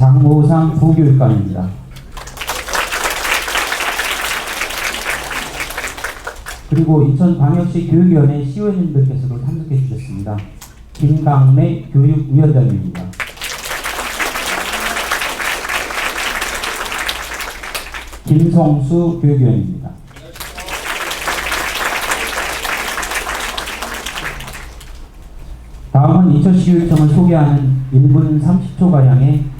장모상 부교육감입니다. 그리고 인천광역시 교육위원회 시의원님들께서도 참석해 주셨습니다. 김강래 교육위원장님입니다. 김성수 교육위원입니다. 다음은 인천시교육청을 소개하는 1분 30초가량의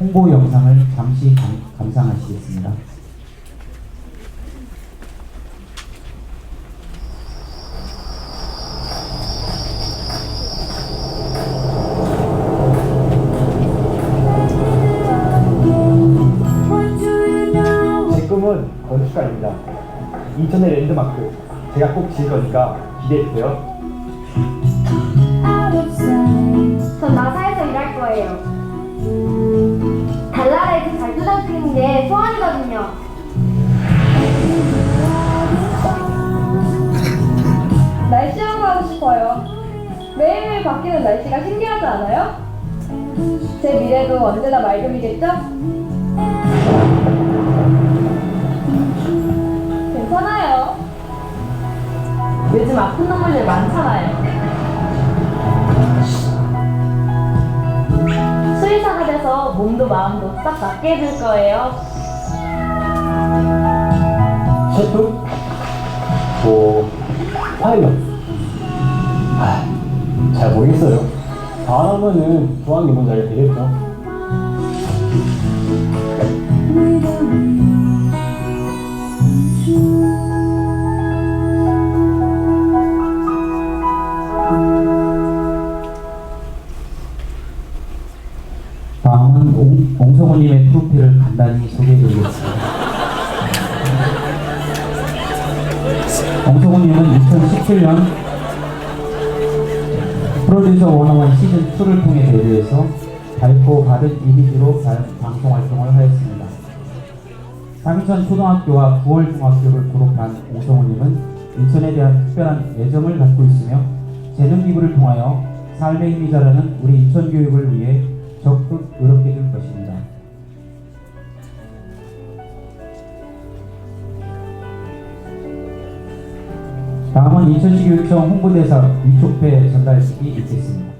홍보 영상을 잠시 감, 감상하시겠습니다. 제 꿈은 건축가입니다. 인천의 랜드마크. 제가 꼭 지을 거니까 기대해주세요. 전 나사에서 일할 거예요. 매일매일 바뀌는 날씨가 신기하지 않아요? 제 미래도 언제나 맑음이겠죠? 괜찮아요. 요즘 아픈 놈들 많잖아요. 수의사가 돼서 몸도 마음도 딱 낫게 해줄 거예요. 셰프? 뭐, 파일럿? 아, 잘 모르겠어요. 다음에는 중앙 입문 자리 되겠죠. 다음은 옹, 옹성호님의 프로필을 간단히 소개해드리겠습니다. 옹성호님은 2017년 프로듀서 101 시즌 2를 통해 데뷔해서 바른 이미지로 발- 방송 활동을 하였습니다. 상천 초등학교와 9월 중학교를 졸업한 옹성호님은 인천에 대한 특별한 애정을 갖고 있으며 재능 기부를 통하여 삶의 힘이 자라는 우리 인천 교육을 위해 적극 노력해 다음은 인천시 교육청 홍보대사 위촉패 전달식이 있겠습니다.